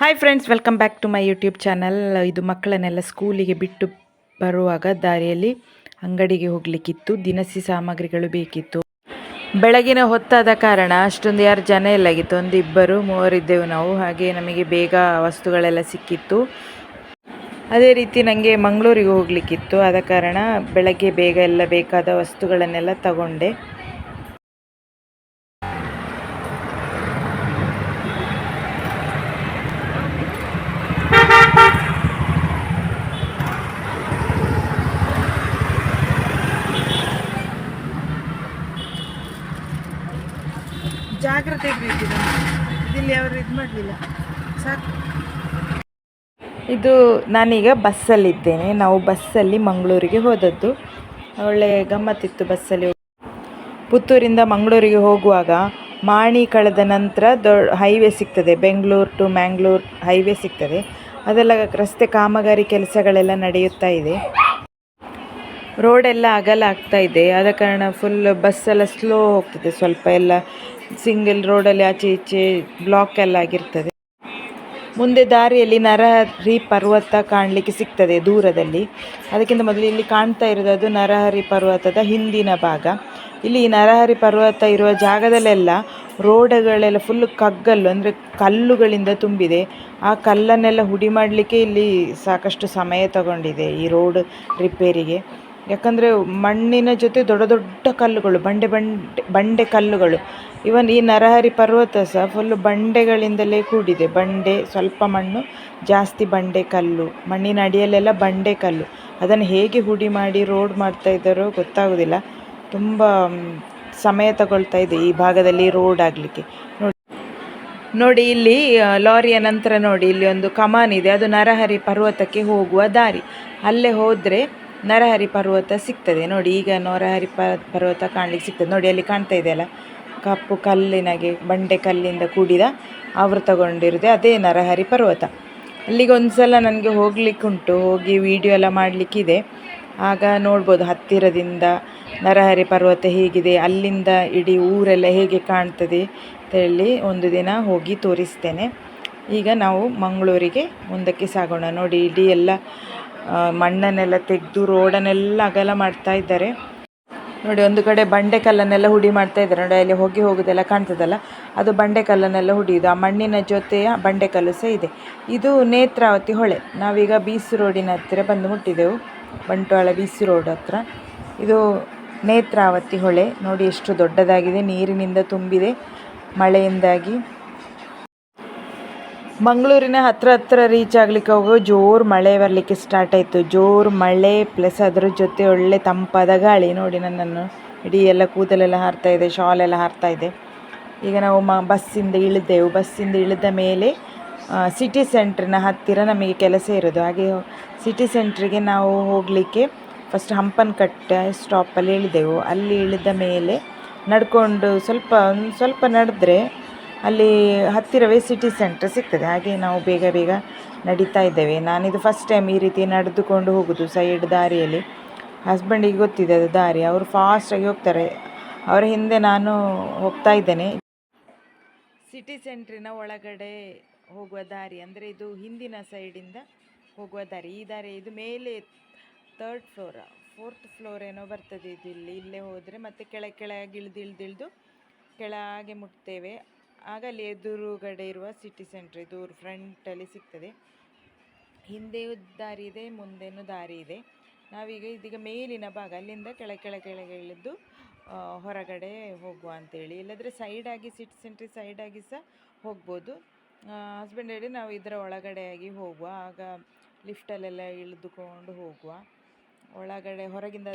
Hi friends welcome back to my YouTube channel ಇದು ಮಕ್ಕಳನ್ನೆಲ್ಲ ಸ್ಕೂಲಿಗೆ ಬಿಟ್ಟು ಬರುವಾಗ ದಾರಿಯಲ್ಲಿ ಅಂಗಡಿಗೆ ಹೋಗಲಿಕ್ಕಿತ್ತು. ದಿನಸಿ ಸಾಮಗ್ರಿಗಳು ಬೇಕಿತ್ತು. ಬೆಳಗಿನ ಹೊತ್ತಾದ ಕಾರಣ ಅಷ್ಟೊಂದು ಯಾರು ಜನ ಇಲ್ಲಾಗಿತ್ತು ಒಂದು ಇಬ್ಬರು ಮೂವರಿದ್ದೆವು ನಾವು. ಹಾಗೆ ನಮಗೆ ಬೇಗ ವಸ್ತುಗಳೆಲ್ಲ ಸಿಕ್ಕಿತ್ತು. ಅದೇ ರೀತಿ ನನಗೆ ಮಂಗಳೂರಿಗೆ ಹೋಗಲಿಕ್ಕಿತ್ತು. ಆದ ಕಾರಣ ಬೆಳಗ್ಗೆ ಬೇಗ ಎಲ್ಲ ಬೇಕಾದ ವಸ್ತುಗಳನ್ನೆಲ್ಲ ತಗೊಂಡೆ. ಜಾಗ್ರತೆ ಇರಬೇಕು ಇಲ್ಲಿ ಅವರು ಇದು ಮಾಡಲಿಲ್ಲ. ಸಾಕು. ಇದು ನಾನೀಗ ಬಸ್ಸಲ್ಲಿದ್ದೇನೆ. ನಾವು ಬಸ್ಸಲ್ಲಿ ಮಂಗಳೂರಿಗೆ ಹೋದದ್ದು. ಒಳ್ಳೆ ಗಮ್ಮತ್ತಿತ್ತು ಬಸ್ಸಲ್ಲಿ ಪುತ್ತೂರಿಂದ ಮಂಗಳೂರಿಗೆ ಹೋಗುವಾಗ ಮಾಣಿ ಕಳೆದ ನಂತರ ದೊಡ್ಡ ಹೈವೇ ಸಿಗ್ತದೆ. ಬೆಂಗಳೂರು ಟು ಮ್ಯಾಂಗ್ಳೂರು ಹೈವೇ ಸಿಗ್ತದೆ. ಅದೆಲ್ಲ ರಸ್ತೆ ಕಾಮಗಾರಿ ಕೆಲಸಗಳೆಲ್ಲ ನಡೆಯುತ್ತಾ ಇದೆ. ರೋಡೆಲ್ಲ ಅಗಲ ಆಗ್ತಾ ಇದೆ. ಆದ ಕಾರಣ ಫುಲ್ ಬಸ್ಸೆಲ್ಲ ಸ್ಲೋ ಹೋಗ್ತದೆ. ಸ್ವಲ್ಪ ಎಲ್ಲ ಸಿಂಗಲ್ ರೋಡಲ್ಲಿ ಆಚೆ ಈಚೆ ಬ್ಲಾಕ್ ಎಲ್ಲ ಆಗಿರ್ತದೆ. ಮುಂದೆ ದಾರಿಯಲ್ಲಿ ನರಹರಿ ಪರ್ವತ ಕಾಣಲಿಕ್ಕೆ ಸಿಗ್ತದೆ ದೂರದಲ್ಲಿ. ಅದಕ್ಕಿಂತ ಮೊದಲು ಇಲ್ಲಿ ಕಾಣ್ತಾ ಇರೋದು ನರಹರಿ ಪರ್ವತದ ಹಿಂದಿನ ಭಾಗ. ಇಲ್ಲಿ ನರಹರಿ ಪರ್ವತ ಇರುವ ಜಾಗದಲ್ಲೆಲ್ಲ ರೋಡ್ಗಳೆಲ್ಲ ಫುಲ್ ಕಗ್ಗಲ್ಲು, ಅಂದರೆ ಕಲ್ಲುಗಳಿಂದ ತುಂಬಿದೆ. ಆ ಕಲ್ಲನ್ನೆಲ್ಲ ಹುಡಿ ಮಾಡಲಿಕ್ಕೆ ಇಲ್ಲಿ ಸಾಕಷ್ಟು ಸಮಯ ತಗೊಂಡಿದೆ ಈ ರೋಡ್ ರಿಪೇರಿಗೆ ಯಾಕಂದರೆ ಮಣ್ಣಿನ ಜೊತೆ ದೊಡ್ಡ ದೊಡ್ಡ ಕಲ್ಲುಗಳು, ಬಂಡೆ ಬಂಡೆ ಬಂಡೆ ಕಲ್ಲುಗಳು. ಇವನ್ ಈ ನರಹರಿ ಪರ್ವತ ಸಹ ಫುಲ್ಲು ಬಂಡೆಗಳಿಂದಲೇ ಕೂಡಿದೆ. ಬಂಡೆ, ಸ್ವಲ್ಪ ಮಣ್ಣು, ಜಾಸ್ತಿ ಬಂಡೆ ಕಲ್ಲು, ಮಣ್ಣಿನ ಅಡಿಯಲ್ಲೆಲ್ಲ ಬಂಡೆ ಕಲ್ಲು. ಅದನ್ನು ಹೇಗೆ ಹುಡಿ ಮಾಡಿ ರೋಡ್ ಮಾಡ್ತಾ ಇದ್ದಾರೋ ಗೊತ್ತಾಗೋದಿಲ್ಲ. ತುಂಬ ಸಮಯ ತಗೊಳ್ತಾ ಇದೆ ಈ ಭಾಗದಲ್ಲಿ ರೋಡ್ ಆಗಲಿಕ್ಕೆ. ನೋಡಿ ನೋಡಿ ಇಲ್ಲಿ ಲಾರಿಯ ನಂತರ ನೋಡಿ, ಇಲ್ಲಿ ಒಂದು ಕಮಾನ್ ಇದೆ. ಅದು ನರಹರಿ ಪರ್ವತಕ್ಕೆ ಹೋಗುವ ದಾರಿ. ಅಲ್ಲೇ ಹೋದರೆ ನರಹರಿ ಪರ್ವತ ಸಿಗ್ತದೆ. ನೋಡಿ, ಈಗ ನರಹರಿ ಪರ್ವತ ಕಾಣಲಿಕ್ಕೆ ಸಿಗ್ತದೆ. ನೋಡಿ, ಅಲ್ಲಿ ಕಾಣ್ತಾ ಇದೆ ಅಲ್ಲ? ಕಪ್ಪು ಕಲ್ಲಿನಾಗೆ, ಬಂಡೆ ಕಲ್ಲಿಂದ ಕೂಡಿದ ಆವೃತಗೊಂಡಿರುತ್ತೆ ಅದೇ ನರಹರಿ ಪರ್ವತ. ಅಲ್ಲಿಗೆ ಒಂದು ಸಲ ನನಗೆ ಹೋಗ್ಲಿಕ್ಕುಂಟು ಹೋಗಿ ವಿಡಿಯೋ ಎಲ್ಲ ಮಾಡಲಿಕ್ಕಿದೆ. ಆಗ ನೋಡ್ಬೋದು, ಹತ್ತಿರದಿಂದ ನರಹರಿ ಪರ್ವತ ಹೇಗಿದೆ, ಅಲ್ಲಿಂದ ಇಡೀ ಊರೆಲ್ಲ ಹೇಗೆ ಕಾಣ್ತದೆ ಅಂತೇಳಿ ಒಂದು ದಿನ ಹೋಗಿ ತೋರಿಸ್ತೇನೆ. ಈಗ ನಾವು ಮಂಗಳೂರಿಗೆ ಮುಂದಕ್ಕೆ ಸಾಗೋಣ. ನೋಡಿ, ಇಡೀ ಎಲ್ಲ ಮಣ್ಣನ್ನೆಲ್ಲ ತೆಗೆದು ರೋಡನ್ನೆಲ್ಲ ಅಗಲ ಮಾಡ್ತಾ ಇದ್ದಾರೆ. ನೋಡಿ, ಒಂದು ಕಡೆ ಬಂಡೆಕಲ್ಲನ್ನೆಲ್ಲ ಹುಡಿ ಮಾಡ್ತಾ ಇದ್ದಾರೆ. ನೋಡಿ, ಅಲ್ಲಿ ಹೋಗಿ ಹೋಗೋದೆಲ್ಲ ಕಾಣ್ತದಲ್ಲ? ಅದು ಬಂಡೆ ಕಲ್ಲನ್ನೆಲ್ಲ ಹುಡಿಯೋದು. ಆ ಮಣ್ಣಿನ ಜೊತೆಯ ಬಂಡೆಕಲ್ಲು ಸಹ ಇದೆ. ಇದು ನೇತ್ರಾವತಿ ಹೊಳೆ. ನಾವೀಗ ಬೀಸು ರೋಡಿನ ಹತ್ತಿರ ಬಂದು ಮುಟ್ಟಿದೆವು. ಬಂಟ್ವಾಳ ಬೀಸು ರೋಡ್ ಹತ್ರ. ಇದು ನೇತ್ರಾವತಿ ಹೊಳೆ. ನೋಡಿ, ಎಷ್ಟು ದೊಡ್ಡದಾಗಿದೆ. ನೀರಿನಿಂದ ತುಂಬಿದೆ. ಮಳೆಯಿಂದಾಗಿ. ಮಂಗಳೂರಿನ ಹತ್ರ ಹತ್ರ ರೀಚ್ ಆಗ್ಲಿಕ್ಕೆ ಹೋಗೋ ಜೋರು ಮಳೆ ಬರಲಿಕ್ಕೆ ಸ್ಟಾರ್ಟ್ ಆಯಿತು. ಜೋರು ಮಳೆ ಪ್ಲಸ್ ಅದರ ಜೊತೆ ಒಳ್ಳೆ ತಂಪಾದ ಗಾಳಿ ನೋಡಿ ನನ್ನನ್ನು. ಇಡೀ ಎಲ್ಲ ಕೂದಲೆಲ್ಲ ಹಾರ್ತಾ ಇದೆ, ಶಾಲ್ ಎಲ್ಲ ಹಾರ್ತಾ ಇದೆ. ಈಗ ನಾವು ಮ, ಬಸ್ಸಿಂದ ಇಳಿದೆವು. ಬಸ್ಸಿಂದ ಇಳಿದ ಮೇಲೆ ಸಿಟಿ ಸೆಂಟ್ರಿನ ಹತ್ತಿರ ನಮಗೆ ಕೆಲಸ ಇರೋದು. ಹಾಗೆ ಸಿಟಿ ಸೆಂಟ್ರಿಗೆ ನಾವು ಹೋಗಲಿಕ್ಕೆ ಫಸ್ಟ್ ಹಂಪನಕಟ್ಟೆ ಸ್ಟಾಪಲ್ಲಿ ಇಳಿದೆವು. ಅಲ್ಲಿ ಇಳಿದ ಮೇಲೆ ನಡ್ಕೊಂಡು ಸ್ವಲ್ಪ ಸ್ವಲ್ಪ ನಡೆದ್ರೆ ಅಲ್ಲಿ ಹತ್ತಿರವೇ ಸಿಟಿ ಸೆಂಟರ್ ಸಿಗ್ತದೆ. ಹಾಗೆ ನಾವು ಬೇಗ ಬೇಗ ನಡೀತಾ ಇದ್ದೇವೆ. ನಾನಿದು ಫಸ್ಟ್ ಟೈಮ್ ಈ ರೀತಿ ನಡೆದುಕೊಂಡು ಹೋಗೋದು ಸೈಡ್ ದಾರಿಯಲ್ಲಿ. ಹಸ್ಬೆಂಡಿಗೆ ಗೊತ್ತಿದೆ ಅದು ದಾರಿ. ಅವರು ಫಾಸ್ಟಾಗಿ ಹೋಗ್ತಾರೆ. ಅವರ ಹಿಂದೆ ನಾನು ಹೋಗ್ತಾ ಇದ್ದೇನೆ. ಸಿಟಿ ಸೆಂಟ್ರಿನ ಒಳಗಡೆ ಹೋಗುವ ದಾರಿ ಅಂದರೆ ಇದು ಹಿಂದಿನ ಸೈಡಿಂದ ಹೋಗುವ ದಾರಿ. ಈ ದಾರಿ ಇದು ಮೇಲೆ ತರ್ಡ್ ಫ್ಲೋರ ಫೋರ್ತ್ ಫ್ಲೋರ್ ಏನೋ ಬರ್ತದೆ ಇದು ಇಲ್ಲಿ. ಇಲ್ಲೇ ಹೋದರೆ ಮತ್ತೆ ಕೆಳಗೆ ಕೆಳಗೆ ಇಳಿದು ಇಳಿದು ಕೆಳಗೆ ಮುಟ್ತೇವೆ. ಆಗ ಅಲ್ಲಿ ಎದುರುಗಡೆ ಇರುವ ಸಿಟಿ ಸೆಂಟ್ರ್ ಇದು ಫ್ರಂಟಲ್ಲಿ ಸಿಗ್ತದೆ. ಹಿಂದೆಯೂ ದಾರಿ ಇದೆ ಮುಂದೆನೂ ದಾರಿ ಇದೆ. ನಾವೀಗ ಇದೀಗ ಮೇಲಿನ ಭಾಗ ಅಲ್ಲಿಂದ ಕೆಳ ಕೆಳ ಕೆಳಗೆ ಇಳಿದು ಹೊರಗಡೆ ಹೋಗುವ ಅಂತೇಳಿ. ಇಲ್ಲದ್ರೆ ಸೈಡಾಗಿ ಸಿಟಿ ಸೆಂಟ್ರಿ ಸೈಡಾಗಿ ಸಹ ಹೋಗ್ಬೋದು. ಹಸ್ಬೆಂಡ್ ಹೇಳಿ ನಾವು ಇದರ ಒಳಗಡೆಯಾಗಿ ಹೋಗುವ. ಆಗ ಲಿಫ್ಟಲ್ಲೆಲ್ಲ ಇಳಿದುಕೊಂಡು ಹೋಗುವ. ಒಳಗಡೆ ಹೊರಗಿಂದ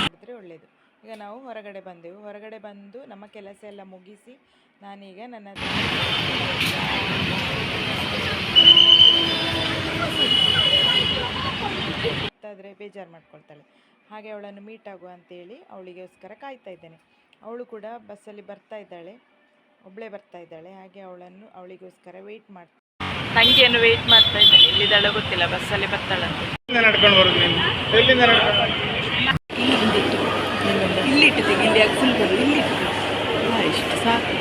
ಮಾಡಿದ್ರೆ ಒಳ್ಳೆಯದು ಈಗ ನಾವು ಹೊರಗಡೆ ಬಂದೆವು. ಹೊರಗಡೆ ಬಂದು ನಮ್ಮ ಕೆಲಸ ಎಲ್ಲ ಮುಗಿಸಿ ನಾನೀಗ ನನ್ನ ಆದರೆ ಬೇಜಾರು ಮಾಡ್ಕೊಳ್ತಾಳೆ. ಹಾಗೆ ಅವಳನ್ನು ಮೀಟ್ ಆಗುವ ಅಂತೇಳಿ ಅವಳಿಗೋಸ್ಕರ ಕಾಯ್ತಾ ಇದ್ದೇನೆ. ಅವಳು ಕೂಡ ಬಸ್ಸಲ್ಲಿ ಬರ್ತಾ ಇದ್ದಾಳೆ. ಒಬ್ಬಳೇ ಬರ್ತಾ ಇದ್ದಾಳೆ. ಹಾಗೆ ಅವಳನ್ನು ಅವಳಿಗೋಸ್ಕರ ವೆಯ್ಟ್ ಮಾಡ್ತಾ ತಂಗಿಯನ್ನು ವೆಯ್ಟ್ ಮಾಡ್ತಾ ಇದ್ದೇನೆ. ಇಲ್ಲಿದ್ದಾಳೆ ಗೊತ್ತಿಲ್ಲ. ಬಸ್ಸಲ್ಲಿ ಬರ್ತಾಳಂತೆ ಎಲ್ಲಿಂದ ನಡ್ಕೊಂಡು ಬರೋದು ನೀನು ಎಲ್ಲಿಂದ ನಡ್ಕೊಂಡು ಇಲ್ಲಿ ಇಟ್ಟಿದ್ದೀನಿ ಇಲ್ಲಿ ಅಕ್ಸಲ್ ಬರು ಇಲ್ಲಿ ಇಟ್ಟಿದ್ದೀನಿ ಇಷ್ಟು ಸಾಕು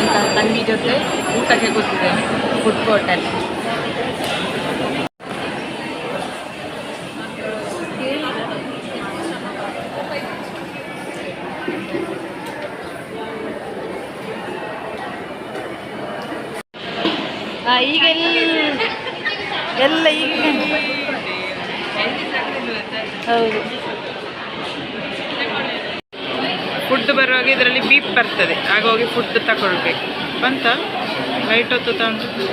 ಎಂತ ಜೊತೆ ಊಟಕ್ಕೆ ಕೂತಿದ್ದೇನೆ ಫುಡ್ ಕೋರ್ಟಲ್ಲಿ ಈಗ ಎಲ್ಲ ಈಗ ಹೌದು. ಫುಡ್ ಬರುವಾಗ ಇದರಲ್ಲಿ ಬೀಪ್ ಬರ್ತದೆ. ಆಗ ಹೋಗಿ ಫುಡ್ ತಗೊಳ್ಬೇಕು ಬಂತ? ಲೈಟ್ ಹೊತ್ತು ತಗೊಂಡು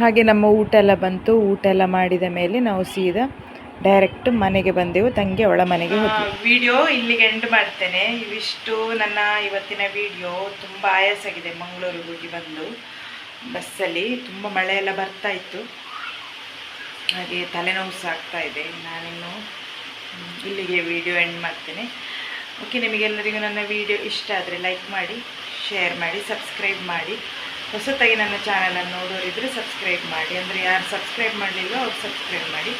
ಹಾಗೆ ನಮ್ಮ ಊಟ ಎಲ್ಲ ಬಂತು. ಊಟ ಎಲ್ಲ ಮಾಡಿದ ಮೇಲೆ ನಾವು ಸೀದಾ ಡೈರೆಕ್ಟ್ ಮನೆಗೆ ಬಂದೆವು, ತಂಗಿ ಅವಳ ಮನೆಗೆ ವಿಡಿಯೋ ಇಲ್ಲಿಗೆ ಎಂಡ್ ಮಾಡ್ತೇನೆ. ಇವಿಷ್ಟು ನನ್ನ ಇವತ್ತಿನ ವಿಡಿಯೋ ತುಂಬ ಆಯಾಸಾಗಿದೆ. ಮಂಗಳೂರಿಗೆ ಹೋಗಿ ಬಂದು ಬಸ್ಸಲ್ಲಿ ತುಂಬ ಮಳೆ ಎಲ್ಲ ಬರ್ತಾ ಇತ್ತು. ಹಾಗೆ ತಲೆನೋವು ಸಾಕ್ತಾ ಇದೆ. ನಾನಿನ್ನು ಇಲ್ಲಿಗೆ ವಿಡಿಯೋ ಎಂಡ್ ಮಾಡ್ತೇನೆ. ಓಕೆ ನಿಮಗೆಲ್ಲರಿಗೂ ನನ್ನ ವಿಡಿಯೋ ಇಷ್ಟ ಆದರೆ ಲೈಕ್ ಮಾಡಿ ಶೇರ್ ಮಾಡಿ ಸಬ್ಸ್ಕ್ರೈಬ್ ಮಾಡಿ. ಹೊಸತಾಗಿ ನನ್ನ ಚಾನಲನ್ನು ನೋಡೋರಿದ್ದರೆ ಸಬ್ಸ್ಕ್ರೈಬ್ ಮಾಡಿ. ಅಂದರೆ ಯಾರು ಸಬ್ಸ್ಕ್ರೈಬ್ ಮಾಡಲಿಲ್ಲ ಅವ್ರು ಸಬ್ಸ್ಕ್ರೈಬ್ ಮಾಡಿ.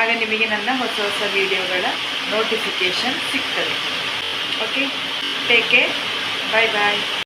ಆಗ ನಿಮಗೆ ನನ್ನ ಹೊಸ ಹೊಸ ವಿಡಿಯೋಗಳ ನೋಟಿಫಿಕೇಷನ್ ಸಿಗ್ತದೆ. Okay take care bye bye